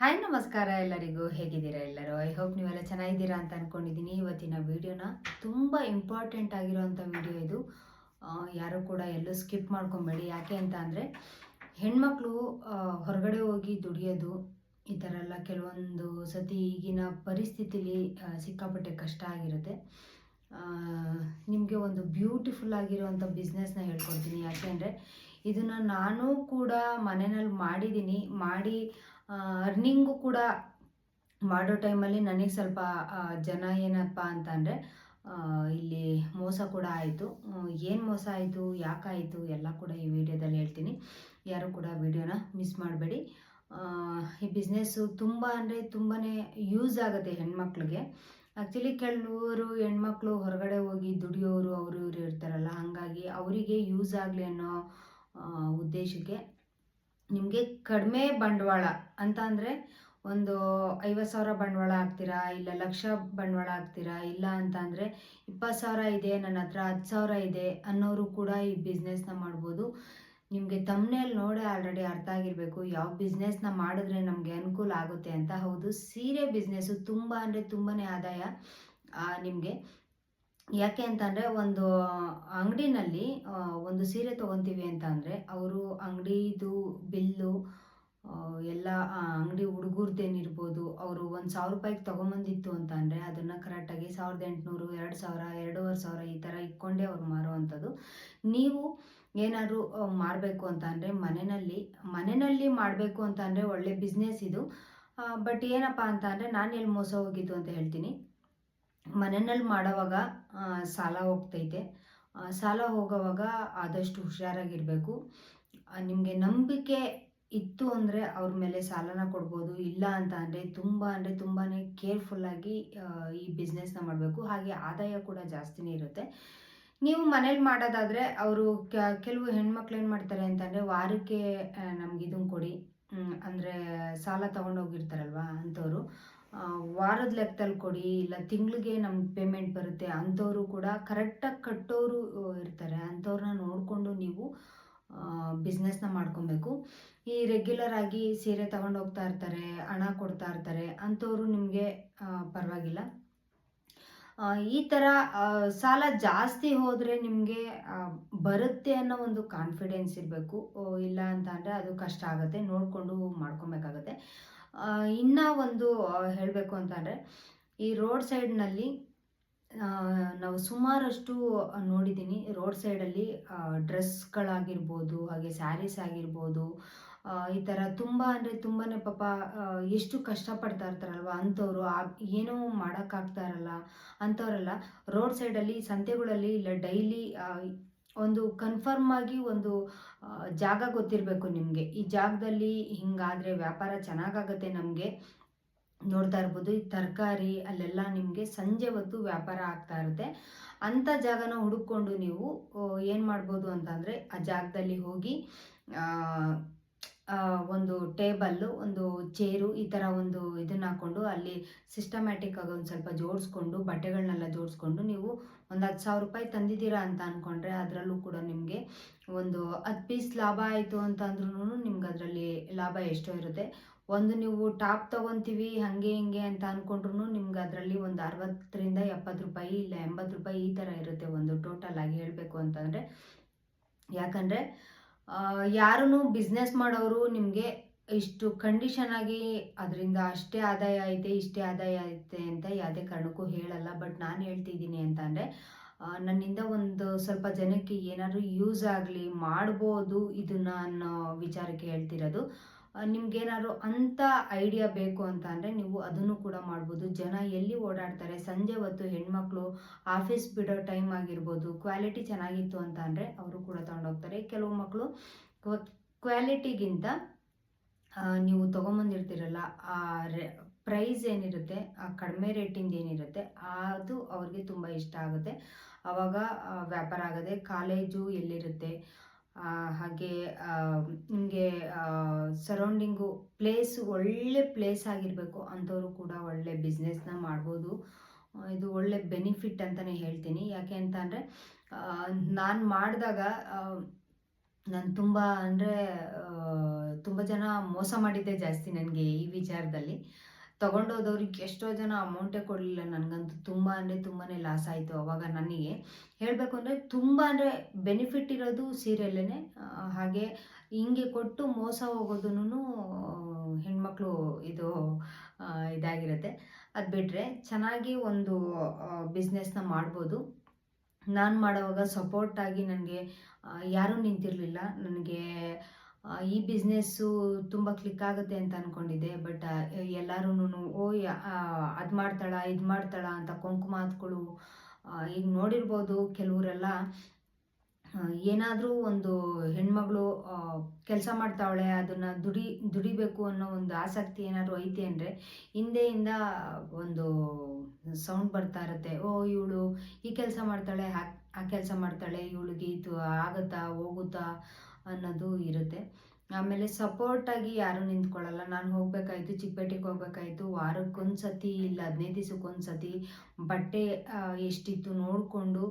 Hi ನಮಸ್ಕಾರ ಎಲ್ಲರಿಗೂ. ಹೇಗಿದ್ದೀರಾ ಎಲ್ಲರೂ? ಐ ಹೋಪ್ ನೀವೆಲ್ಲ ಚೆನ್ನಾಗಿದ್ದೀರಾ ಅಂತ ಅಂದ್ಕೊಂಡಿದ್ದೀನಿ ಇವತ್ತಿನ ವೀಡಿಯೋನ ತುಂಬ ಇಂಪಾರ್ಟೆಂಟ್ ಆಗಿರೋವಂಥ ವಿಡಿಯೋ ಇದು. ಯಾರೂ ಕೂಡ ಎಲ್ಲೂ ಸ್ಕಿಪ್ ಮಾಡ್ಕೊಬೇಡಿ. ಯಾಕೆ ಅಂತ ಅಂದರೆ, ಹೆಣ್ಮಕ್ಳು ಹೊರಗಡೆ ಹೋಗಿ ದುಡಿಯೋದು, ಈ ಥರ ಎಲ್ಲ ಕೆಲವೊಂದು ಸತಿ ಈಗಿನ ಪರಿಸ್ಥಿತಿಲಿ ಸಿಕ್ಕಾಪಟ್ಟೆ ಕಷ್ಟ ಆಗಿರುತ್ತೆ. ನಿಮಗೆ ಒಂದು ಬ್ಯೂಟಿಫುಲ್ ಆಗಿರುವಂಥ ಬಿಸ್ನೆಸ್ನ ಹೇಳ್ಕೊಡ್ತೀನಿ. ಯಾಕೆ ಅಂದರೆ, ಇದನ್ನು ನಾನು ಕೂಡ ಮನೆಯಲ್ಲಿ ಮಾಡಿದ್ದೀನಿ. ಮಾಡಿ ಅರ್ನಿಂಗು ಕೂಡ ಮಾಡೋ ಟೈಮಲ್ಲಿ ನನಗೆ ಸ್ವಲ್ಪ ಜನ ಏನಪ್ಪ ಅಂತ ಅಂದರೆ ಇಲ್ಲಿ ಮೋಸ ಕೂಡ ಆಯಿತು. ಏನು ಮೋಸ ಆಯಿತು ಯಾಕಾಯಿತು ಎಲ್ಲ ಕೂಡ ಈ ವಿಡಿಯೋದಲ್ಲಿ ಹೇಳ್ತೀನಿ. ಯಾರು ಕೂಡ ವಿಡಿಯೋನ ಮಿಸ್ ಮಾಡಬೇಡಿ. ಈ ಬಿಸ್ನೆಸ್ಸು ತುಂಬ ಅಂದರೆ ತುಂಬಾ ಯೂಸ್ ಆಗುತ್ತೆ ಹೆಣ್ಮಕ್ಳಿಗೆ. ಆ್ಯಕ್ಚುಲಿ ಕೆಲವರು ಹೆಣ್ಮಕ್ಳು ಹೊರಗಡೆ ಹೋಗಿ ದುಡಿಯೋರು, ಅವರು ಇವರು ಇರ್ತಾರಲ್ಲ, ಹಾಗಾಗಿ ಅವರಿಗೆ ಯೂಸ್ ಆಗಲಿ ಅನ್ನೋ ಉದ್ದೇಶಕ್ಕೆ ನಿಮಗೆ ಕಡಿಮೆ ಬಂಡವಾಳ ಅಂತ ಅಂದರೆ ಒಂದು ಐವತ್ತು ಸಾವಿರ ಬಂಡವಾಳ ಹಾಕ್ತೀರಾ, ಇಲ್ಲ ಲಕ್ಷ ಬಂಡವಾಳ ಹಾಕ್ತೀರಾ, ಇಲ್ಲ ಅಂತ ಅಂದರೆ ಇಪ್ಪತ್ತು ಸಾವಿರ ಇದೆ, ನನ್ನ ಹತ್ರ ಹತ್ತು ಸಾವಿರ ಇದೆ ಅನ್ನೋರು ಕೂಡ ಈ ಬಿಸ್ನೆಸ್ನ ಮಾಡ್ಬೋದು. ನಿಮಗೆ ತಮ್ಮನೇಲಿ ನೋಡೇ ಆಲ್ರೆಡಿ ಅರ್ಥ ಆಗಿರಬೇಕು, ಯಾವ ಬಿಸ್ನೆಸ್ನ ಮಾಡಿದ್ರೆ ನಮಗೆ ಅನುಕೂಲ ಆಗುತ್ತೆ ಅಂತ. ಹೌದು, ಸೀರೆ ಬಿಸ್ನೆಸ್ಸು ತುಂಬ ಅಂದರೆ ತುಂಬಾ ಆದಾಯ ನಿಮಗೆ. ಯಾಕೆ ಅಂತಂದರೆ ಒಂದು ಅಂಗಡಿನಲ್ಲಿ ಒಂದು ಸೀರೆ ತೊಗೊತೀವಿ ಅಂತ ಅಂದರೆ ಅವರು ಅಂಗಡಿದು ಬಿಲ್ಲು ಎಲ್ಲ ಅಂಗಡಿ ಹುಡುಗರ್ದೇನಿರ್ಬೋದು, ಅವರು ಒಂದು ಸಾವಿರ ರೂಪಾಯಿಗೆ ತೊಗೊಂಬಂದಿತ್ತು ಅಂತ ಅಂದರೆ ಅದನ್ನು ಕರೆಕ್ಟಾಗಿ ಸಾವಿರದ ಎಂಟುನೂರು, ಎರಡು ಸಾವಿರ, ಎರಡೂವರೆ ಸಾವಿರ ಈ ಥರ ಇಟ್ಕೊಂಡೇ ಅವ್ರು ಮಾರುವಂಥದ್ದು. ನೀವು ಏನಾದರೂ ಮಾಡಬೇಕು ಅಂತ ಅಂದರೆ ಮನೆಯಲ್ಲಿ ಮನೆಯಲ್ಲಿ ಮಾಡಬೇಕು ಅಂತ ಅಂದರೆ ಒಳ್ಳೆ ಬಿಸ್ನೆಸ್ ಇದು. ಬಟ್ ಏನಪ್ಪ ಅಂತ ಅಂದರೆ ನಾನು ಎಲ್ಲಿ ಮೋಸ ಹೋಗಿದ್ದು ಅಂತ ಹೇಳ್ತೀನಿ. ಮನೆಯಲ್ಲಿ ಮಾಡೋವಾಗ ಸಾಲ ಹೋಗ್ತೈತೆ. ಸಾಲ ಹೋಗೋವಾಗ ಆದಷ್ಟು ಹುಷಾರಾಗಿರಬೇಕು. ನಿಮಗೆ ನಂಬಿಕೆ ಇತ್ತು ಅಂದರೆ ಅವ್ರ ಮೇಲೆ ಸಾಲನ ಕೊಡ್ಬೋದು. ಇಲ್ಲ ಅಂತ ಅಂದರೆ ತುಂಬ ಅಂದರೆ ತುಂಬಾ ಕೇರ್ಫುಲ್ಲಾಗಿ ಈ ಬಿಸ್ನೆಸ್ನ ಮಾಡಬೇಕು. ಹಾಗೆ ಆದಾಯ ಕೂಡ ಜಾಸ್ತಿನೇ ಇರುತ್ತೆ. ನೀವು ಮನೇಲಿ ಮಾಡೋದಾದರೆ ಅವರು ಕೆಲವು ಹೆಣ್ಮಕ್ಳು ಏನು ಮಾಡ್ತಾರೆ ಅಂತಂದರೆ ವಾರಕ್ಕೆ ನಮ್ಗೆ ಇದನ್ನು ಕೊಡಿ. ಅಂದರೆ ಸಾಲ ತೊಗೊಂಡೋಗಿರ್ತಾರಲ್ವ ಅಂಥವ್ರು ವಾರದ ಲೆಕ್ಕದಲ್ಲಿ ಕೊಡಿ, ಇಲ್ಲ ತಿಂಗಳಿಗೆ ನಮ್ಗೆ ಪೇಮೆಂಟ್ ಬರುತ್ತೆ, ಅಂಥವ್ರು ಕೂಡ ಕರೆಕ್ಟಾಗಿ ಕಟ್ಟೋರು ಇರ್ತಾರೆ. ಅಂಥವ್ರನ್ನ ನೋಡಿಕೊಂಡು ನೀವು ಬಿಸ್ನೆಸ್ನ ಮಾಡ್ಕೊಬೇಕು. ಈ ರೆಗ್ಯುಲರ್ ಆಗಿ ಸೀರೆ ತಗೊಂಡು ಹೋಗ್ತಾ ಇರ್ತಾರೆ, ಹಣ ಕೊಡ್ತಾ ಇರ್ತಾರೆ, ಅಂಥವ್ರು ನಿಮಗೆ ಪರವಾಗಿಲ್ಲ. ಈ ಥರ ಸಾಲ ಜಾಸ್ತಿ ಹೋದರೆ ನಿಮಗೆ ಬರುತ್ತೆ ಅನ್ನೋ ಒಂದು ಕಾನ್ಫಿಡೆನ್ಸ್ ಇರಬೇಕು. ಇಲ್ಲ ಅಂತ ಅಂದರೆ ಅದು ಕಷ್ಟ ಆಗುತ್ತೆ. ನೋಡಿಕೊಂಡು ಮಾಡ್ಕೊಬೇಕಾಗತ್ತೆ. ಇನ್ನ ಒಂದು ಹೇಳಬೇಕು ಅಂತಂದರೆ, ಈ ರೋಡ್ ಸೈಡ್ನಲ್ಲಿ ನಾವು ಸುಮಾರಷ್ಟು ನೋಡಿದ್ದೀನಿ ರೋಡ್ ಸೈಡಲ್ಲಿ ಡ್ರೆಸ್ಗಳಾಗಿರ್ಬೋದು, ಹಾಗೆ ಸ್ಯಾರೀಸ್ ಆಗಿರ್ಬೋದು ಈ ಥರ ತುಂಬ ಅಂದರೆ ತುಂಬಾ ಪಾಪ ಎಷ್ಟು ಕಷ್ಟಪಡ್ತಾ ಇರ್ತಾರಲ್ವ ಅಂಥವ್ರು ಆ, ಏನೂ ಮಾಡೋಕ್ಕಾಗ್ತಾ ಇರಲ್ಲ ಅಂಥವರೆಲ್ಲ ರೋಡ್ ಸೈಡಲ್ಲಿ ಸಂತೆಗಳಲ್ಲಿ ಇಲ್ಲ, ಡೈಲಿ ಒಂದು ಕನ್ಫರ್ಮ್ ಆಗಿ ಒಂದು ಜಾಗ ಗೊತ್ತಿರಬೇಕು ನಿಮಗೆ. ಈ ಜಾಗದಲ್ಲಿ ಹಿಂಗಾದರೆ ವ್ಯಾಪಾರ ಚೆನ್ನಾಗಾಗತ್ತೆ ನಮಗೆ. ನೋಡ್ತಾ ಇರ್ಬೋದು, ಈ ತರಕಾರಿ ಅಲ್ಲೆಲ್ಲ ನಿಮಗೆ ಸಂಜೆ ಹೊತ್ತು ವ್ಯಾಪಾರ ಆಗ್ತಾ ಇರುತ್ತೆ. ಅಂಥ ಜಾಗನ ಹುಡುಕೊಂಡು ನೀವು ಏನು ಮಾಡ್ಬೋದು ಅಂತಂದರೆ ಆ ಜಾಗದಲ್ಲಿ ಹೋಗಿ ಒಂದು ಟೇಬಲ್ಲು ಒಂದು ಚೇರು ಈ ಥರ ಒಂದು ಇದನ್ನ ಹಾಕ್ಕೊಂಡು ಅಲ್ಲಿ ಸಿಸ್ಟಮ್ಯಾಟಿಕ್ ಆಗಿ ಒಂದು ಸ್ವಲ್ಪ ಜೋಡಿಸ್ಕೊಂಡು ಬಟ್ಟೆಗಳನ್ನೆಲ್ಲ ಜೋಡಿಸ್ಕೊಂಡು ನೀವು ಒಂದು ಹತ್ತು ಸಾವಿರ ರೂಪಾಯಿ ತಂದಿದ್ದೀರಾ ಅಂತ ಅಂದ್ಕೊಂಡ್ರೆ ಅದರಲ್ಲೂ ಕೂಡ ನಿಮಗೆ ಒಂದು ಹತ್ತು ಪೀಸ್ ಲಾಭ ಆಯಿತು ಅಂತ ಅಂದ್ರೂ ನಿಮ್ಗೆ ಅದರಲ್ಲಿ ಲಾಭ ಎಷ್ಟೋ ಇರುತ್ತೆ. ಒಂದು ನೀವು ಟಾಪ್ ತೊಗೊತೀವಿ ಹಂಗೆ ಹಿಂಗೆ ಅಂತ ಅಂದ್ಕೊಂಡ್ರು ನಿಮ್ಗೆ ಅದರಲ್ಲಿ ಒಂದು ಅರವತ್ತರಿಂದ ಎಪ್ಪತ್ತು ರೂಪಾಯಿ ಇಲ್ಲ ಎಂಬತ್ತು ರೂಪಾಯಿ ಈ ಥರ ಇರುತ್ತೆ ಒಂದು ಟೋಟಲ್ ಆಗಿ ಹೇಳಬೇಕು ಅಂತಂದರೆ. ಯಾಕಂದರೆ ಯಾರೂ ಬಿಸ್ನೆಸ್ ಮಾಡೋರು ನಿಮಗೆ ಇಷ್ಟು ಕಂಡೀಷನ್ ಆಗಿ ಅದರಿಂದ ಅಷ್ಟೇ ಆದಾಯ ಐತೆ, ಇಷ್ಟೇ ಆದಾಯ ಐತೆ ಅಂತ ಯಾವುದೇ ಕಾರಣಕ್ಕೂ ಹೇಳಲ್ಲ. ಬಟ್ ನಾನು ಹೇಳ್ತಿದ್ದೀನಿ ಅಂತ ಅಂದರೆ ನನ್ನಿಂದ ಒಂದು ಸ್ವಲ್ಪ ಜನಕ್ಕೆ ಏನಾದರೂ ಯೂಸ್ ಆಗಲಿ, ಮಾಡ್ಬೋದು ಇದನ್ನ ಅನ್ನೋ ವಿಚಾರಕ್ಕೆ ಹೇಳ್ತಿರೋದು. ನಿಮ್ಗೇನಾದ್ರು ಅಂಥ ಐಡಿಯಾ ಬೇಕು ಅಂತ ಅಂದರೆ ನೀವು ಅದನ್ನು ಕೂಡ ಮಾಡ್ಬೋದು. ಜನ ಎಲ್ಲಿ ಓಡಾಡ್ತಾರೆ, ಸಂಜೆ ಹೊತ್ತು ಹೆಣ್ಮಕ್ಳು ಆಫೀಸ್ ಬಿಡೋ ಟೈಮ್ ಆಗಿರ್ಬೋದು, ಕ್ವಾಲಿಟಿ ಚೆನ್ನಾಗಿತ್ತು ಅಂತ ಅಂದರೆ ಅವರು ಕೂಡ ತಗೊಂಡೋಗ್ತಾರೆ. ಕೆಲವು ಮಕ್ಕಳು ಕ್ವಾಲಿಟಿಗಿಂತ ನೀವು ತೊಗೊಂಬಂದಿರ್ತೀರಲ್ಲ, ಆ, ರೆ, ಪ್ರೈಸ್ ಏನಿರುತ್ತೆ, ಆ, ಕಡಿಮೆ ರೇಟಿಂದ ಏನಿರುತ್ತೆ, ಅದು ಅವ್ರಿಗೆ ತುಂಬ ಇಷ್ಟ ಆಗುತ್ತೆ. ಆವಾಗ ವ್ಯಾಪಾರ ಆಗದೆ ಕಾಲೇಜು ಎಲ್ಲಿರುತ್ತೆ ಹಾಗೆ ನಿಮಗೆ ಸರೌಂಡಿಂಗು ಪ್ಲೇಸ್ ಒಳ್ಳೆ ಪ್ಲೇಸ್ ಆಗಿರಬೇಕು ಅಂಥವ್ರು ಕೂಡ ಒಳ್ಳೆ ಬಿಸ್ನೆಸ್ನ ಮಾಡ್ಬೋದು. ಇದು ಒಳ್ಳೆ ಬೆನಿಫಿಟ್ ಅಂತಲೇ ಹೇಳ್ತೀನಿ. ಯಾಕೆ ಅಂತ ಅಂದರೆ ನಾನು ಮಾಡಿದಾಗ ನಾನು ತುಂಬ ಅಂದರೆ ತುಂಬ ಜನ ಮೋಸ ಮಾಡಿದ್ದೆ ಜಾಸ್ತಿ ನನಗೆ ಈ ವಿಚಾರದಲ್ಲಿ. ತೊಗೊಂಡೋದವ್ರಿಗೆ ಎಷ್ಟೋ ಜನ ಅಮೌಂಟೇ ಕೊಡಲಿಲ್ಲ. ನನಗಂತೂ ತುಂಬ ಅಂದರೆ ತುಂಬಾ ಲಾಸ್ ಆಯಿತು ಅವಾಗ ನನಗೆ. ಹೇಳಬೇಕು ಅಂದರೆ ತುಂಬ ಅಂದರೆ ಬೆನಿಫಿಟ್ ಇರೋದು ಸೀರೆಯಲ್ಲೇ ಹಾಗೆ ಹಿಂಗೆ ಕೊಟ್ಟು ಮೋಸ ಹೋಗೋದನ್ನು ಹೆಣ್ಮಕ್ಳು ಇದು ಇದಾಗಿರುತ್ತೆ. ಅದು ಬಿಟ್ಟರೆ ಚೆನ್ನಾಗಿ ಒಂದು ಬಿಸ್ನೆಸ್ನ ಮಾಡ್ಬೋದು. ನಾನು ಮಾಡೋವಾಗ ಸಪೋರ್ಟಾಗಿ ನನಗೆ ಯಾರೂ ನಿಂತಿರಲಿಲ್ಲ. ನನಗೆ ಈ ಬಿಸ್ನೆಸ್ಸು ತುಂಬ ಕ್ಲಿಕ್ ಆಗುತ್ತೆ ಅಂತ ಅಂದ್ಕೊಂಡಿದ್ದೆ ಬಟ್ ಎಲ್ಲರೂ ಓ ಅದು ಮಾಡ್ತಾಳ, ಇದು ಮಾಡ್ತಾಳ ಅಂತ ಕೊಂಕು ಈಗ ನೋಡಿರ್ಬೋದು ಕೆಲವರೆಲ್ಲ ಏನಾದರೂ ಒಂದು ಹೆಣ್ಮಗಳು ಕೆಲಸ ಮಾಡ್ತಾವಳೆ, ಅದನ್ನು ದುಡಿ, ದುಡಿಬೇಕು ಅನ್ನೋ ಒಂದು ಆಸಕ್ತಿ ಏನಾದರೂ ಐತೆ ಅಂದರೆ, ಹಿಂದೆಯಿಂದ ಒಂದು ಸೌಂಡ್ ಬರ್ತಾ ಇರುತ್ತೆ, ಓ, ಇವಳು ಈ ಕೆಲಸ ಮಾಡ್ತಾಳೆ, ಆ ಆ ಕೆಲಸ ಮಾಡ್ತಾಳೆ, ಇವಳಿಗೆ ಇದು ಆಗುತ್ತಾ, ಹೋಗುತ್ತಾ ಅನ್ನೋದು ಇರುತ್ತೆ. ಆಮೇಲೆ ಸಪೋರ್ಟಾಗಿ ಯಾರೂ ನಿಂತ್ಕೊಳ್ಳಲ್ಲ. ನಾನು ಹೋಗಬೇಕಾಯ್ತು, ಚಿಕ್ಕಪೇಟೆಗೆ ಹೋಗ್ಬೇಕಾಯ್ತು ವಾರಕ್ಕೊಂದು ಸತಿ ಇಲ್ಲ, ಹದಿನೈದು ದಿವಸಕ್ಕೊಂದು ಸತಿ ಬಟ್ಟೆ ಎಷ್ಟಿತ್ತು ನೋಡಿಕೊಂಡು,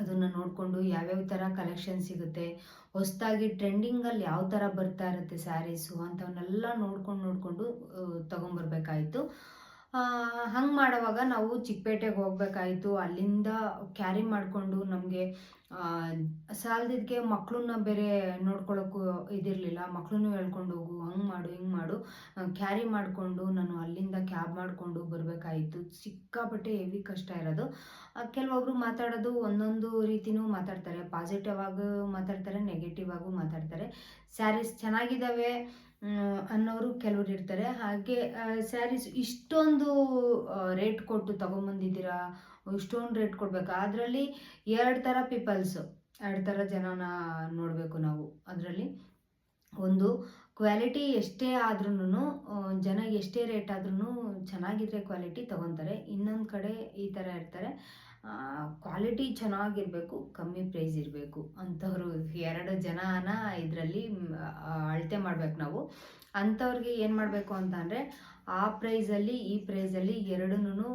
ಅದನ್ನು ನೋಡಿಕೊಂಡು ಯಾವ್ಯಾವ ಥರ ಕಲೆಕ್ಷನ್ ಸಿಗುತ್ತೆ, ಹೊಸದಾಗಿ ಟ್ರೆಂಡಿಂಗಲ್ಲಿ ಯಾವ ಥರ ಬರ್ತಾ ಇರುತ್ತೆ ಸ್ಯಾರೀಸು ಅಂಥವನ್ನೆಲ್ಲ ನೋಡ್ಕೊಂಡು, ನೋಡಿಕೊಂಡು ತೊಗೊಂಬರ್ಬೇಕಾಯಿತು. ಹಂಗೆ ಮಾಡೋವಾಗ ನಾವು ಚಿಕ್ಕಪೇಟೆಗೆ ಹೋಗ್ಬೇಕಾಯಿತು. ಅಲ್ಲಿಂದ ಕ್ಯಾರಿ ಮಾಡಿಕೊಂಡು ನಮಗೆ ಸಾಲದಿದ್ದಕ್ಕೆ ಮಕ್ಕಳನ್ನ ಬೇರೆ ನೋಡ್ಕೊಳ್ಳೋಕ್ಕೂ ಇದಿರಲಿಲ್ಲ. ಮಕ್ಕಳನ್ನು ಹೇಳ್ಕೊಂಡು ಹೋಗು, ಹಂಗೆ ಮಾಡು, ಹಿಂಗೆ ಮಾಡು. ಕ್ಯಾರಿ ಮಾಡಿಕೊಂಡು ನಾನು ಅಲ್ಲಿಂದ ಕ್ಯಾಬ್ ಮಾಡಿಕೊಂಡು ಬರಬೇಕಾಯಿತು. ಸಿಕ್ಕಾಪಟ್ಟೆ ಹೆವಿ ಕಷ್ಟ ಇರೋದು. ಕೆಲವೊಬ್ರು ಮಾತಾಡೋದು ಒಂದೊಂದು ರೀತಿನೂ ಮಾತಾಡ್ತಾರೆ. ಪಾಸಿಟಿವ್ ಆಗೂ ಮಾತಾಡ್ತಾರೆ ನೆಗೆಟಿವ್ ಆಗೂ ಮಾತಾಡ್ತಾರೆ. ಸ್ಯಾರೀಸ್ ಚೆನ್ನಾಗಿದ್ದಾವೆ. ಅನ್ನೋರು ಕೆಲವರು ಇರ್ತಾರೆ. ಹಾಗೆ ಸ್ಯಾರೀಸ್ ಇಷ್ಟೊಂದು ರೇಟ್ ಕೊಟ್ಟು ತೊಗೊಂಬಂದಿದ್ದೀರಾ? ಇಷ್ಟೊಂದು ರೇಟ್ ಕೊಡ್ಬೇಕಾ? ಅದರಲ್ಲಿ ಎರಡು ಥರ ಪೀಪಲ್ಸು ಎರಡು ಥರ ಜನನ ನೋಡಬೇಕು ನಾವು. ಕ್ವಾಲಿಟಿ ಎಷ್ಟೇ ಆದ್ರೂ ಜನ ಎಷ್ಟೇ ರೇಟ್ ಆದ್ರೂ ಚೆನ್ನಾಗಿದ್ರೆ ಕ್ವಾಲಿಟಿ ತೊಗೊತಾರೆ. ಇನ್ನೊಂದು ಕಡೆ ಈ ಥರ ಇರ್ತಾರೆ. ಕ್ವಾಲಿಟಿ ಚೆನ್ನಾಗಿರಬೇಕು, ಕಮ್ಮಿ ಪ್ರೈಸ್ ಇರಬೇಕು. ಅಂಥವ್ರು ಎರಡು ಜನನ ಇದರಲ್ಲಿ ಅಳತೆ ಮಾಡ್ಬೇಕು ನಾವು. ಅಂಥವ್ರಿಗೆ ಏನು ಮಾಡಬೇಕು ಅಂತ ಅಂದರೆ ಆ ಪ್ರೈಸಲ್ಲಿ ಈ ಪ್ರೈಸಲ್ಲಿ ಎರಡನ್ನೂ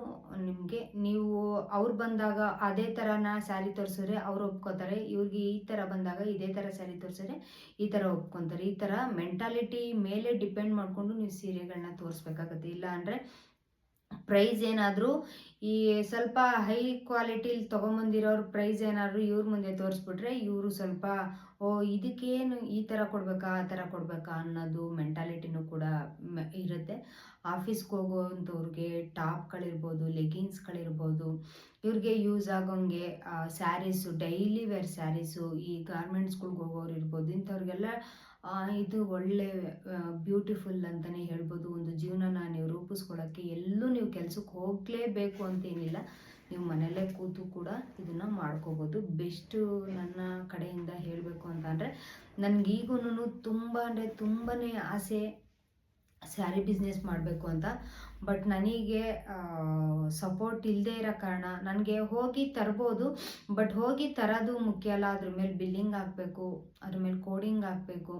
ನಿಮಗೆ ನೀವು ಅವ್ರು ಬಂದಾಗ ಅದೇ ಥರನ ಸ್ಯಾರಿ ತೋರಿಸಿದ್ರೆ ಅವ್ರು ಒಪ್ಕೋತಾರೆ. ಇವ್ರಿಗೆ ಈ ಥರ ಬಂದಾಗ ಇದೇ ಥರ ಸ್ಯಾರಿ ತೋರಿಸಿದ್ರೆ ಈ ಥರ ಒಪ್ಕೊತಾರೆ. ಈ ಥರ ಮೆಂಟಾಲಿಟಿ ಮೇಲೆ ಡಿಪೆಂಡ್ ಮಾಡಿಕೊಂಡು ನೀವು ಸೀರೆಗಳನ್ನ ತೋರಿಸ್ಬೇಕಾಗತ್ತೆ. ಇಲ್ಲ ಅಂದರೆ ಪ್ರೈಸ್ ಏನಾದರೂ ಈ ಸ್ವಲ್ಪ ಹೈ ಕ್ವಾಲಿಟಿಲಿ ತೊಗೊಂಬಂದಿರೋರು ಪ್ರೈಸ್ ಏನಾದರೂ ಇವ್ರ ಮುಂದೆ ತೋರಿಸ್ಬಿಟ್ರೆ ಇವರು ಸ್ವಲ್ಪ, ಓ, ಇದಕ್ಕೇನು ಈ ಥರ ಕೊಡಬೇಕಾ, ಆ ಥರ ಕೊಡಬೇಕಾ ಅನ್ನೋದು ಮೆಂಟಾಲಿಟಿನೂ ಕೂಡ ಇರುತ್ತೆ. ಆಫೀಸ್ಗೆ ಹೋಗೋವಂಥವ್ರಿಗೆ ಟಾಪ್ಗಳಿರ್ಬೋದು ಲೆಗಿನ್ಸ್ಗಳಿರ್ಬೋದು ಇವ್ರಿಗೆ ಯೂಸ್ ಆಗೋಂಗೆ ಸ್ಯಾರೀಸು ಡೈಲಿ ವೇರ್ ಸ್ಯಾರೀಸು ಈ ಗಾರ್ಮೆಂಟ್ಸ್ಗಳ್ಗೆ ಹೋಗೋರು ಇರ್ಬೋದು ಇಂಥವ್ರಿಗೆಲ್ಲ ಇದು ಒಳ್ಳೆ ಬ್ಯೂಟಿಫುಲ್ ಅಂತಲೇ ಹೇಳ್ಬೋದು. ಒಂದು ಜೀವನನ ನೀವು ರೂಪಿಸ್ಕೊಳ್ಳೋಕ್ಕೆ ಎಲ್ಲೂ ನೀವು ಕೆಲ್ಸಕ್ಕೆ ಹೋಗಲೇಬೇಕು ಅಂತೇನಿಲ್ಲ ನೀವು ಮನೆಯಲ್ಲೇ ಕೂತು ಕೂಡ ಇದನ್ನು ಮಾಡ್ಕೋಬೋದು. ಬೆಸ್ಟು ನನ್ನ ಕಡೆಯಿಂದ ಹೇಳಬೇಕು ಅಂತ ಅಂದರೆ ನನಗೀಗೂ ತುಂಬ ಅಂದರೆ ತುಂಬಾ ಆಸೆ, ಸ್ಯಾರಿ ಬಿಸ್ನೆಸ್ ಮಾಡಬೇಕು ಅಂತ ಬಟ್ ನನಗೆ ಸಪೋರ್ಟ್ ಇಲ್ಲದೆ ಇರೋ ಕಾರಣ ನನಗೆ ಹೋಗಿ ತರ್ಬೋದು, ಬಟ್ ಹೋಗಿ ತರೋದು ಮುಖ್ಯ ಅಲ್ಲ. ಅದ್ರ ಮೇಲೆ ಬಿಲ್ಲಿಂಗ್ ಆಗಬೇಕು ಅದ್ರ ಮೇಲೆ ಕೋಡಿಂಗ್ ಹಾಕಬೇಕು,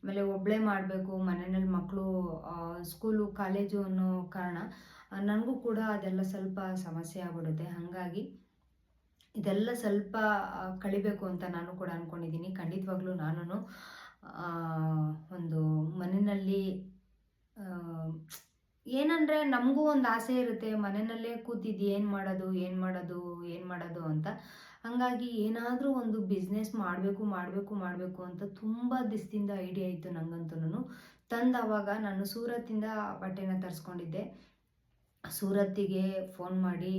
ಆಮೇಲೆ ಒಬ್ಬಳೇ ಮಾಡಬೇಕು, ಮನೆಯಲ್ಲಿ ಮಕ್ಕಳು ಸ್ಕೂಲು ಕಾಲೇಜು ಅನ್ನೋ ಕಾರಣ ನನಗೂ ಕೂಡ ಅದೆಲ್ಲ ಸ್ವಲ್ಪ ಸಮಸ್ಯೆ ಆಗ್ಬಿಡುತ್ತೆ. ಹಾಗಾಗಿ ಇದೆಲ್ಲ ಸ್ವಲ್ಪ ಕಳಿಬೇಕು ಅಂತ ನಾನು ಕೂಡ ಅಂದ್ಕೊಂಡಿದ್ದೀನಿ ಖಂಡಿತವಾಗ್ಲೂ ನಾನು ಒಂದು ಮನೆಯಲ್ಲಿ ಏನಂದರೆ ನಮಗೂ ಒಂದು ಆಸೆ ಇರುತ್ತೆ, ಮನೆಯಲ್ಲೇ ಕೂತಿದ್ದು ಏನು ಮಾಡೋದು ಏನು ಮಾಡೋದು ಏನು ಮಾಡೋದು ಅಂತ. ಹಾಗಾಗಿ ಏನಾದರೂ ಒಂದು ಬಿಸ್ನೆಸ್ ಮಾಡಬೇಕು ಮಾಡಬೇಕು ಮಾಡಬೇಕು ಅಂತ ತುಂಬ ದಿಸ್ತಿಂದ ಐಡಿಯಾ ಇತ್ತು ನನಗಂತೂ ತಂದು ಅವಾಗ ನಾನು ಸೂರತ್ತಿಂದ ಬಟ್ಟೆನ ತರಿಸ್ಕೊಂಡಿದ್ದೆ. ಸೂರತ್ತಿಗೆ ಫೋನ್ ಮಾಡಿ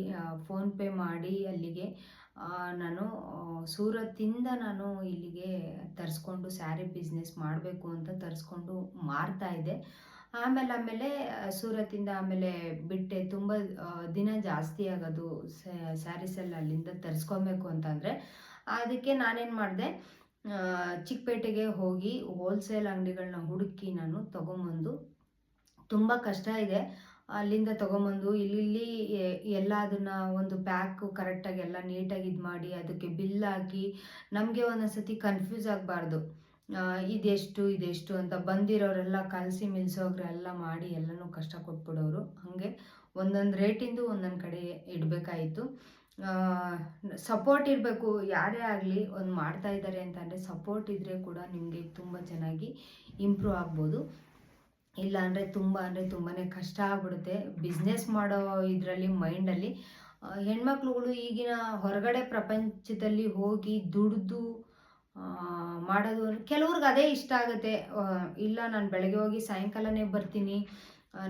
ಫೋನ್ಪೇ ಮಾಡಿ ಅಲ್ಲಿಗೆ ನಾನು ಸೂರತ್ತಿಂದ ನಾನು ಇಲ್ಲಿಗೆ ತರಿಸ್ಕೊಂಡು ಸ್ಯಾರಿ ಬಿಸ್ನೆಸ್ ಮಾಡಬೇಕು ಅಂತ ತರಿಸ್ಕೊಂಡು ಮಾರ್ತಾ ಇದ್ದೆ. ಆಮೇಲೆ ಆಮೇಲೆ ಸೂರತ್ತಿಂದ ಆಮೇಲೆ ಬಿಟ್ಟೆ ತುಂಬ ದಿನ ಜಾಸ್ತಿ ಆಗೋದು ಸ್ಯಾರೀಸೆಲ್ಲ ಅಲ್ಲಿಂದ ತರಿಸ್ಕೊಬೇಕು ಅಂತಂದರೆ, ಅದಕ್ಕೆ ನಾನೇನು ಮಾಡಿದೆ ಚಿಕ್ಕಪೇಟೆಗೆ ಹೋಗಿ ಹೋಲ್ಸೇಲ್ ಅಂಗಡಿಗಳನ್ನ ಹುಡುಕಿ ನಾನು ತೊಗೊಂಬಂದು, ತುಂಬ ಕಷ್ಟ ಇದೆ. ಅಲ್ಲಿಂದ ತೊಗೊಂಬಂದು ಇಲ್ಲಿ ಎಲ್ಲ ಅದನ್ನು ಒಂದು ಪ್ಯಾಕು ಕರೆಕ್ಟಾಗಿ ಎಲ್ಲ ನೀಟಾಗಿ ಇದು ಮಾಡಿ ಅದಕ್ಕೆ ಬಿಲ್ ಹಾಕಿ, ನಮಗೆ ಒಂದೊಂದು ಸತಿ ಕನ್ಫ್ಯೂಸ್ ಆಗಬಾರ್ದು. ಇದೆಷ್ಟು ಇದೆಷ್ಟು ಅಂತ ಬಂದಿರೋರೆಲ್ಲ ಕಲಸಿ ಮಿಲ್ಸೋಗ್ರೆಲ್ಲ ಮಾಡಿ ಎಲ್ಲನೂ ಕಷ್ಟ ಕೊಟ್ಬಿಡೋರು. ಹಾಗೆ ಒಂದೊಂದು ರೇಟಿಂದು ಒಂದೊಂದು ಕಡೆ ಇಡಬೇಕಾಯಿತು. ಸಪೋರ್ಟ್ ಇರಬೇಕು. ಯಾರೇ ಆಗಲಿ ಒಂದು ಮಾಡ್ತಾ ಇದ್ದಾರೆ ಅಂತಂದರೆ ಸಪೋರ್ಟ್ ಇದ್ದರೆ ಕೂಡ ನಿಮಗೆ ತುಂಬ ಚೆನ್ನಾಗಿ ಇಂಪ್ರೂವ್ ಆಗ್ಬೋದು. ಇಲ್ಲ ಅಂದರೆ ತುಂಬ ಅಂದರೆ ತುಂಬಾ ಕಷ್ಟ ಆಗ್ಬಿಡುತ್ತೆ. ಬಿಸ್ನೆಸ್ ಮಾಡೋ ಇದರಲ್ಲಿ ಮೈಂಡಲ್ಲಿ ಹೆಣ್ಮಕ್ಳುಗಳು ಈಗಿನ ಹೊರಗಡೆ ಪ್ರಪಂಚದಲ್ಲಿ ಹೋಗಿ ದುಡಿದು ಮಾಡೋದು ಕೆಲವ್ರಿಗೆ ಅದೇ ಇಷ್ಟ ಆಗುತ್ತೆ. ಇಲ್ಲ ನಾನು ಬೆಳಗ್ಗೆ ಹೋಗಿ ಸಾಯಂಕಾಲನೇ ಬರ್ತೀನಿ.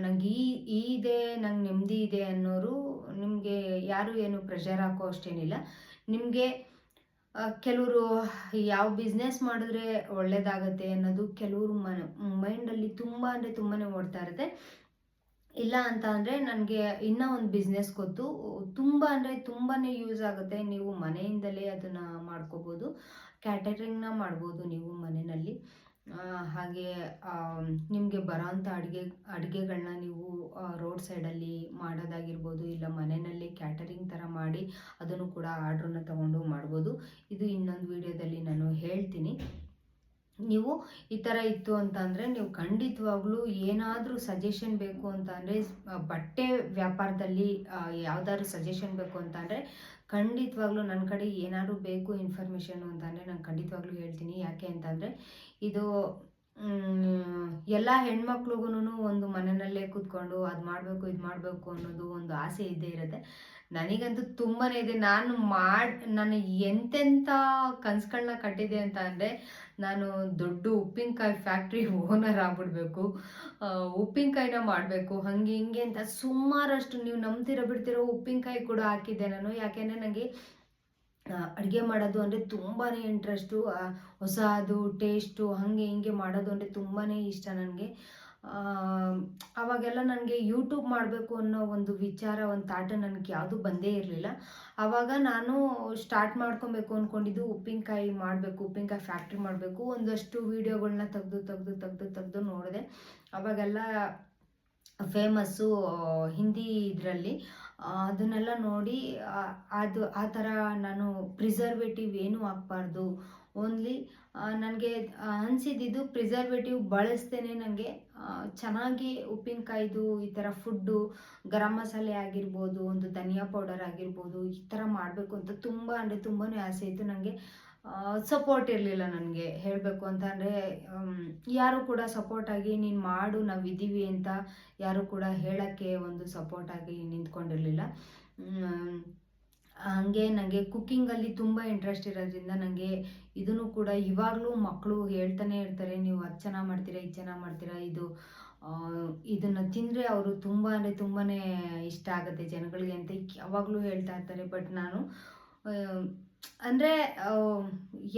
ನಂಗೆ ಈ ಈ ಇದೆ, ನಂಗೆ ನೆಮ್ಮದಿ ಇದೆ ಅನ್ನೋರು ನಿಮಗೆ ಯಾರು ಏನು ಪ್ರೆಷರ್ ಹಾಕೋ ಅಷ್ಟೇನಿಲ್ಲ. ನಿಮಗೆ ಕೆಲವರು ಯಾವ ಬಿಸ್ನೆಸ್ ಮಾಡಿದ್ರೆ ಒಳ್ಳೇದಾಗತ್ತೆ ಅನ್ನೋದು ಕೆಲವರು ಮನ ಮೈಂಡಲ್ಲಿ ತುಂಬ ಅಂದರೆ ತುಂಬಾ ಓಡ್ತಾ ಇರುತ್ತೆ. ಇಲ್ಲ ಅಂತ ಅಂದರೆ ನನಗೆ ಇನ್ನೂ ಒಂದು ಬಿಸ್ನೆಸ್ ಗೊತ್ತು. ತುಂಬ ಅಂದರೆ ತುಂಬಾ ಯೂಸ್ ಆಗುತ್ತೆ. ನೀವು ಮನೆಯಿಂದಲೇ ಅದನ್ನು ಮಾಡ್ಕೋಬೋದು. ಕ್ಯಾಟರಿಂಗ್ನ ಮಾಡ್ಬೋದು ನೀವು ಮನೆಯಲ್ಲಿ. ಹಾಗೆ ನಿಮಗೆ ಬರೋಂಥ ಅಡುಗೆ ಅಡುಗೆಗಳನ್ನ ನೀವು ರೋಡ್ ಸೈಡಲ್ಲಿ ಮಾಡೋದಾಗಿರ್ಬೋದು, ಇಲ್ಲ ಮನೆಯಲ್ಲಿ ಕ್ಯಾಟರಿಂಗ್ ಥರ ಮಾಡಿ ಅದನ್ನು ಕೂಡ ಆರ್ಡ್ರನ್ನ ತಗೊಂಡು ಮಾಡ್ಬೋದು. ಇದು ಇನ್ನೊಂದು ವಿಡಿಯೋದಲ್ಲಿ ನಾನು ಹೇಳ್ತೀನಿ. ನೀವು ಈ ಥರ ಇತ್ತು ಅಂತ ಅಂದರೆ ನೀವು ಖಂಡಿತವಾಗ್ಲೂ ಏನಾದರೂ ಸಜೆಷನ್ ಬೇಕು ಅಂತ ಅಂದರೆ ಬಟ್ಟೆ ವ್ಯಾಪಾರದಲ್ಲಿ ಯಾವುದಾದ್ರು ಸಜೆಷನ್ ಬೇಕು ಅಂತ ಅಂದರೆ ಖಂಡಿತವಾಗ್ಲೂ ನನ್ನ ಕಡೆ ಏನಾದರೂ ಬೇಕು ಇನ್ಫಾರ್ಮೇಷನು ಅಂತಂದರೆ ನಾನು ಖಂಡಿತವಾಗ್ಲೂ ಹೇಳ್ತೀನಿ. ಯಾಕೆ ಅಂತಂದರೆ ಇದು ಎಲ್ಲ ಹೆಣ್ಮಕ್ಳಿಗೂ ಒಂದು ಮನೆಯಲ್ಲೇ ಕೂತ್ಕೊಂಡು ಅದು ಮಾಡಬೇಕು, ಇದು ಮಾಡಬೇಕು ಅನ್ನೋದು ಒಂದು ಆಸೆ ಇದ್ದೇ ಇರುತ್ತೆ. ನನಗಂತೂ ತುಂಬಾ ಇದೆ. ನಾನು ಮಾಡಿ, ನಾನು ಎಂತೆಂಥ ಕನ್ಸುಗಳನ್ನ ಕಟ್ಟಿದೆ ಅಂತ ಅಂದರೆ, ನಾನು ದೊಡ್ಡ ಉಪ್ಪಿನಕಾಯಿ ಫ್ಯಾಕ್ಟ್ರಿ ಓನರ್ ಆಗ್ಬಿಡ್ಬೇಕು. ಉಪ್ಪಿನಕಾಯಿನ ಮಾಡಬೇಕು. ಹಾಗೆ ಹಿಂಗೆ ಅಂತ ಸುಮಾರಷ್ಟು ನೀವು ನಂಬ್ತಿರೋ ಬಿಡ್ತಿರೋ ಉಪ್ಪಿನಕಾಯಿ ಕೂಡ ಹಾಕಿದ್ದೆ ನಾನು. ಯಾಕೆಂದರೆ ನನಗೆ ಅಡುಗೆ ಮಾಡೋದು ಅಂದರೆ ತುಂಬಾ ಇಂಟ್ರೆಸ್ಟು ಹೊಸದು ಟೇಸ್ಟು ಹಾಗೆ ಹಿಂಗೆ ಮಾಡೋದು ಅಂದರೆ ತುಂಬಾ ಇಷ್ಟ ನನಗೆ. ಅವಾಗೆಲ್ಲ ನನಗೆ ಯೂಟ್ಯೂಬ್ ಮಾಡಬೇಕು ಅನ್ನೋ ಒಂದು ವಿಚಾರ, ಒಂದು ತಾಟ ನನಗೆ ಯಾವುದು ಬಂದೇ ಇರಲಿಲ್ಲ. ಆವಾಗ ನಾನು ಸ್ಟಾರ್ಟ್ ಮಾಡ್ಕೊಬೇಕು ಅಂದ್ಕೊಂಡಿದ್ದು ಉಪ್ಪಿನಕಾಯಿ ಮಾಡಬೇಕು, ಉಪ್ಪಿನಕಾಯಿ ಫ್ಯಾಕ್ಟ್ರಿ ಮಾಡಬೇಕು. ಒಂದಷ್ಟು ವೀಡಿಯೋಗಳನ್ನ ತೆಗೆದು ತೆಗೆದು ತೆಗೆದು ತೆಗೆದು ನೋಡಿದೆ. ಅವಾಗೆಲ್ಲ ಫೇಮಸ್ಸು ಹಿಂದಿ ಇದರಲ್ಲಿ ಅದನ್ನೆಲ್ಲ ನೋಡಿ ಅದು, ಆ ಥರ ನಾನು ಪ್ರಿಸರ್ವೇಟಿವ್ ಏನೂ ಹಾಕ್ಬಾರ್ದು ಓನ್ಲಿ ನನಗೆ ಅನಿಸಿದ್ದು ಪ್ರಿಸರ್ವೇಟಿವ್ ಬಳಸ್ತೇನೆ ನನಗೆ ಚೆನ್ನಾಗಿ ಉಪ್ಪಿನಕಾಯ್ದು, ಈ ಥರ ಫುಡ್ಡು ಗರಂ ಮಸಾಲೆ ಆಗಿರ್ಬೋದು, ಒಂದು ಧನಿಯಾ ಪೌಡರ್ ಆಗಿರ್ಬೋದು, ಈ ಥರ ಮಾಡಬೇಕು ಅಂತ ತುಂಬ ಅಂದರೆ ತುಂಬಾ ಆಸೆ ಇತ್ತು. ನನಗೆ ಸಪೋರ್ಟ್ ಇರಲಿಲ್ಲ ನನಗೆ ಹೇಳಬೇಕು ಅಂತ ಅಂದರೆ ಯಾರು ಕೂಡ ಸಪೋರ್ಟಾಗಿ ನೀನು ಮಾಡು, ನಾವು ಇದ್ದೀವಿ ಅಂತ ಯಾರು ಕೂಡ ಹೇಳೋಕ್ಕೆ ಒಂದು ಸಪೋರ್ಟಾಗಿ ನಿಂತ್ಕೊಂಡಿರಲಿಲ್ಲ. ಹಾಗೆ ನನಗೆ ಕುಕ್ಕಿಂಗಲ್ಲಿ ತುಂಬ ಇಂಟ್ರೆಸ್ಟ್ ಇರೋದ್ರಿಂದ ನನಗೆ ಇದನ್ನು ಕೂಡ ಇವಾಗಲೂ ಮಕ್ಕಳು ಹೇಳ್ತಾನೆ ಇರ್ತಾರೆ, ನೀವು ಅದು ಚೆನ್ನಾಗಿ ಮಾಡ್ತೀರಾ, ಇದು ಚೆನ್ನಾಗಿ ಮಾಡ್ತೀರಾ? ಇದು ಇದನ್ನು ತಿಂದರೆ ಅವರು ತುಂಬ ಅಂದರೆ ತುಂಬಾ ಇಷ್ಟ ಆಗುತ್ತೆ ಜನಗಳಿಗೆ ಅಂತ ಯಾವಾಗಲೂ ಹೇಳ್ತಾ ಇರ್ತಾರೆ. ಬಟ್ ನಾನು ಅಂದರೆ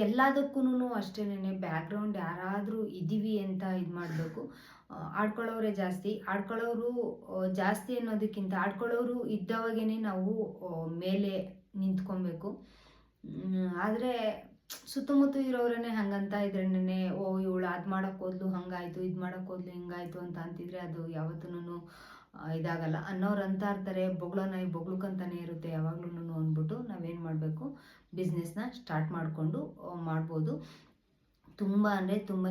ಎಲ್ಲದಕ್ಕೂ ಅಷ್ಟೇನೆ ಬ್ಯಾಕ್ಗ್ರೌಂಡ್ ಯಾರಾದರೂ ಇದ್ದೀವಿ ಅಂತ ಇದು ಮಾಡಬೇಕು. ಆಡ್ಕೊಳ್ಳೋರೇ ಜಾಸ್ತಿ. ಆಡ್ಕೊಳ್ಳೋರು ಜಾಸ್ತಿ ಅನ್ನೋದಕ್ಕಿಂತ ಆಡ್ಕೊಳ್ಳೋರು ಇದ್ದವಾಗೇನೆ ನಾವು ಮೇಲೆ ನಿಂತ್ಕೊಬೇಕು. ಆದರೆ ಸುತ್ತಮುತ್ತ ಇರೋರೇ ಹಂಗಂತ ಇದ್ರೇನೆ, ಓ, ಇವಳು ಅದು ಮಾಡೋಕ್ಕೆ ಹೋದ್ಲು, ಹಂಗಾಯ್ತು, ಇದು ಮಾಡೋಕ್ಕೆ ಹೋದ್ಲು, ಹಿಂಗಾಯ್ತು ಅಂತ ಅಂತಿದ್ರೆ ಅದು ಯಾವತ್ತೂ ಇದಾಗಲ್ಲ. ಅನ್ನೋರು ಅಂತ ಇರ್ತಾರೆ, ಬೊಗಳ ನಾಯಿ ಬೊಗ್ಳಕ್ಕಂತಾನೆ ಇರುತ್ತೆ ಯಾವಾಗ್ಲೂ ಅಂದ್ಬಿಟ್ಟು ನಾವೇನು ಮಾಡಬೇಕು ಬಿಸ್ನೆಸ್ನ ಸ್ಟಾರ್ಟ್ ಮಾಡಿಕೊಂಡು ಮಾಡ್ಬೋದು. ತುಂಬ ಅಂದರೆ ತುಂಬಾ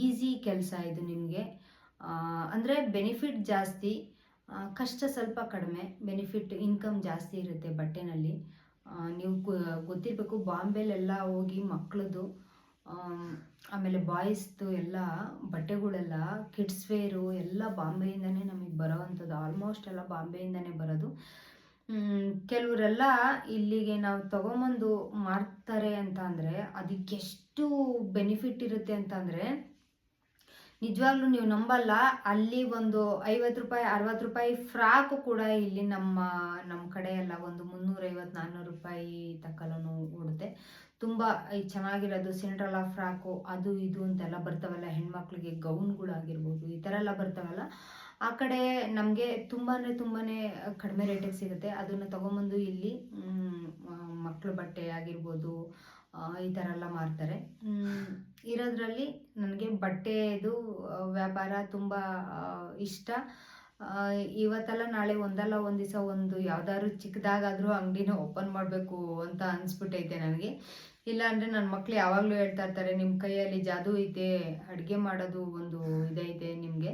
ಈಸಿ ಕೆಲಸ ಇದು ನಿಮಗೆ. ಅಂದರೆ ಬೆನಿಫಿಟ್ ಜಾಸ್ತಿ ಕಷ್ಟ ಸ್ವಲ್ಪ ಕಡಿಮೆ ಬೆನಿಫಿಟ್ ಇನ್ಕಮ್ ಜಾಸ್ತಿ ಇರುತ್ತೆ ಬಟ್ಟೆನಲ್ಲಿ. ನೀವು ಗೊತ್ತಿರಬೇಕು ಬಾಂಬೆಲೆಲ್ಲ ಹೋಗಿ ಮಕ್ಕಳದು ಆಮೇಲೆ ಬಾಯ್ಸ್ದು ಎಲ್ಲ ಬಟ್ಟೆಗಳೆಲ್ಲ ಕಿಡ್ಸ್ ವೇರು ಎಲ್ಲ ಬಾಂಬೆಯಿಂದನೇ ನಮಗೆ ಬರೋವಂಥದ್ದು ಆಲ್ಮೋಸ್ಟ್ ಎಲ್ಲ ಬಾಂಬೆಯಿಂದನೇ ಬರೋದು. ಕೆಲವರೆಲ್ಲ ಇಲ್ಲಿಗೆ ನಾವು ತೊಗೊಂಬಂದು ಮಾರ್ತಾರೆ ಅಂತ ಅಂದರೆ, ಅದಕ್ಕೆಷ್ಟು ಬೆನಿಫಿಟ್ ಇರುತ್ತೆ ಅಂತಂದರೆ ನಿಜವಾಗ್ಲೂ ನೀವು ನಂಬಲ್ಲ. ಅಲ್ಲಿ ಒಂದು ಐವತ್ತು ರೂಪಾಯಿ, ಅರವತ್ತು ರೂಪಾಯಿ ಫ್ರಾಕು ಕೂಡ ಇಲ್ಲಿ ನಮ್ಮ ನಮ್ಮ ಕಡೆಯೆಲ್ಲ ಒಂದು ಮುನ್ನೂರೈವತ್ತು ನಾನ್ನೂರು ರೂಪಾಯಿ ತಕ್ಕಲೂ ಓಡುತ್ತೆ. ತುಂಬ, ಈ ಚೆನ್ನಾಗಿರೋದು ಸಿಂಡ್ರಲ್ಲ ಫ್ರಾಕು, ಅದು, ಇದು ಅಂತೆಲ್ಲ ಬರ್ತಾವಲ್ಲ. ಹೆಣ್ಮಕ್ಳಿಗೆ ಗೌನ್ಗಳಾಗಿರ್ಬೋದು, ಈ ಥರ ಎಲ್ಲ ಬರ್ತಾವಲ್ಲ. ಆ ಕಡೆ ನಮಗೆ ತುಂಬ ಅಂದರೆ ತುಂಬಾ ಕಡಿಮೆ ರೇಟಿಗೆ ಸಿಗುತ್ತೆ. ಅದನ್ನು ತೊಗೊಂಬಂದು ಇಲ್ಲಿ ಮಕ್ಕಳು ಬಟ್ಟೆ ಆಗಿರ್ಬೋದು ಈ ಥರ ಎಲ್ಲ ಮಾರ್ತಾರೆ. ಇರೋದ್ರಲ್ಲಿ ನನಗೆ ಬಟ್ಟೆದು ವ್ಯಾಪಾರ ತುಂಬ ಇಷ್ಟ. ಇವತ್ತಲ್ಲ ನಾಳೆ ಒಂದಲ್ಲ ಒಂದು ದಿವಸ ಒಂದು ಯಾವ್ದಾದ್ರು ಚಿಕ್ಕದಾಗಾದರೂ ಅಂಗಡಿನ ಓಪನ್ ಮಾಡಬೇಕು ಅಂತ ಅನಿಸ್ಬಿಟ್ಟೈತೆ ನನಗೆ. ಇಲ್ಲ ಅಂದರೆ ನನ್ನ ಮಕ್ಳು ಯಾವಾಗಲೂ ಹೇಳ್ತಾ ಇರ್ತಾರೆ ನಿಮ್ಮ ಕೈಯಲ್ಲಿ ಜಾದೂ ಐತೆ, ಅಡುಗೆ ಮಾಡೋದು ಒಂದು ಇದೈತೆ ನಿಮಗೆ.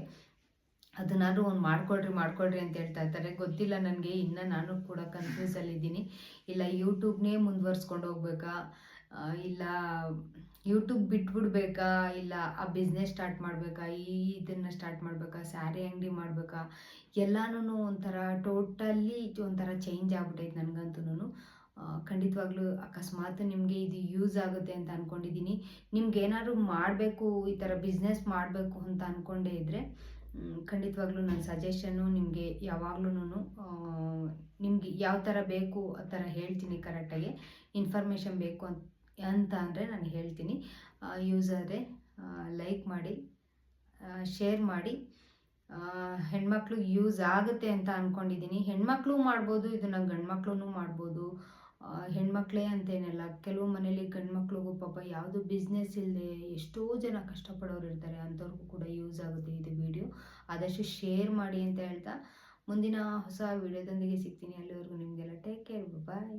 ಅದನ್ನಾದ್ರೂ ಒಂದು ಮಾಡ್ಕೊಳ್ರಿ ಮಾಡ್ಕೊಳ್ರಿ ಅಂತ ಹೇಳ್ತಾ ಇರ್ತಾರೆ. ಗೊತ್ತಿಲ್ಲ ನನಗೆ, ಇನ್ನು ನಾನು ಕೂಡ ಕನ್ಫ್ಯೂಸಲ್ಲಿದ್ದೀನಿ ಇಲ್ಲ ಯೂಟ್ಯೂಬ್ನೇ ಮುಂದುವರ್ಸ್ಕೊಂಡು ಹೋಗ್ಬೇಕಾ? ಇಲ್ಲ ಯೂಟ್ಯೂಬ್ ಬಿಟ್ಬಿಡ್ಬೇಕಾ? ಇಲ್ಲ ಆ ಬಿಸ್ನೆಸ್ ಸ್ಟಾರ್ಟ್ ಮಾಡಬೇಕಾ? ಈ ಇದನ್ನು ಸ್ಟಾರ್ಟ್ ಮಾಡಬೇಕಾ? ಸ್ಯಾರಿ ಅಂಗಡಿ ಮಾಡಬೇಕಾ? ಎಲ್ಲನೂ ಒಂಥರ ಟೋಟಲಿ ಒಂಥರ ಚೇಂಜ್ ಆಗ್ಬಿಟ್ಟೈತೆ ನನಗಂತೂ ಖಂಡಿತವಾಗ್ಲೂ ಅಕಸ್ಮಾತ್ ನಿಮಗೆ ಇದು ಯೂಸ್ ಆಗುತ್ತೆ ಅಂತ ಅಂದ್ಕೊಂಡಿದ್ದೀನಿ ನಿಮ್ಗೆ ಏನಾದರೂ ಮಾಡಬೇಕು, ಈ ಥರ ಬಿಸ್ನೆಸ್ ಮಾಡಬೇಕು ಅಂತ ಅಂದ್ಕೊಂಡೇ ಇದ್ದರೆ ಖಂಡಿತವಾಗ್ಲೂ ನನ್ನ ಸಜೆಷನ್ನು ನಿಮಗೆ ಯಾವಾಗ್ಲೂ ನಿಮಗೆ ಯಾವ ಥರ ಬೇಕು ಆ ಥರ ಹೇಳ್ತೀನಿ ಕರೆಕ್ಟಾಗಿ ಇನ್ಫಾರ್ಮೇಷನ್ ಬೇಕು ಅಂತ ಅಂತ ಅಂದರೆ ನಾನು ಹೇಳ್ತೀನಿ. ಯೂಸ್ ಆದರೆ ಲೈಕ್ ಮಾಡಿ ಶೇರ್ ಮಾಡಿ. ಹೆಣ್ಮಕ್ಳಿಗೆ ಹೆಣ್ಮಕ್ಳು ಯೂಸ್ ಆಗುತ್ತೆ ಅಂತ ಅಂದ್ಕೊಂಡಿದ್ದೀನಿ ಹೆಣ್ಮಕ್ಳು ಮಾಡ್ಬೋದು ಇದನ್ನು ಗಂಡ್ಮಕ್ಳು ಮಾಡ್ಬೋದು. ಆ, ಹೆಣ್ಮಕ್ಳೇ ಅಂತೇನಿಲ್ಲ. ಕೆಲವು ಮನೇಲಿ ಗಂಡ್ಮಕ್ಳಿಗೂ ಪಾಪ ಯಾವುದು ಬಿಸ್ನೆಸ್ ಇಲ್ಲದೆ ಎಷ್ಟೋ ಜನ ಕಷ್ಟಪಡೋರು ಇರ್ತಾರೆ. ಅಂಥವ್ರಿಗೂ ಕೂಡ ಯೂಸ್ ಆಗುತ್ತೆ ಇದು ವಿಡಿಯೋ ಆದಷ್ಟು ಶೇರ್ ಮಾಡಿ ಅಂತ ಹೇಳ್ತಾ ಮುಂದಿನ ಹೊಸ ವಿಡಿಯೋದೊಂದಿಗೆ ಸಿಗ್ತೀನಿ. ಅಲ್ಲಿವರೆಗೂ ನಿಮಗೆಲ್ಲ ಟೇಕ್ ಕೇರ್ ಬಾಯ್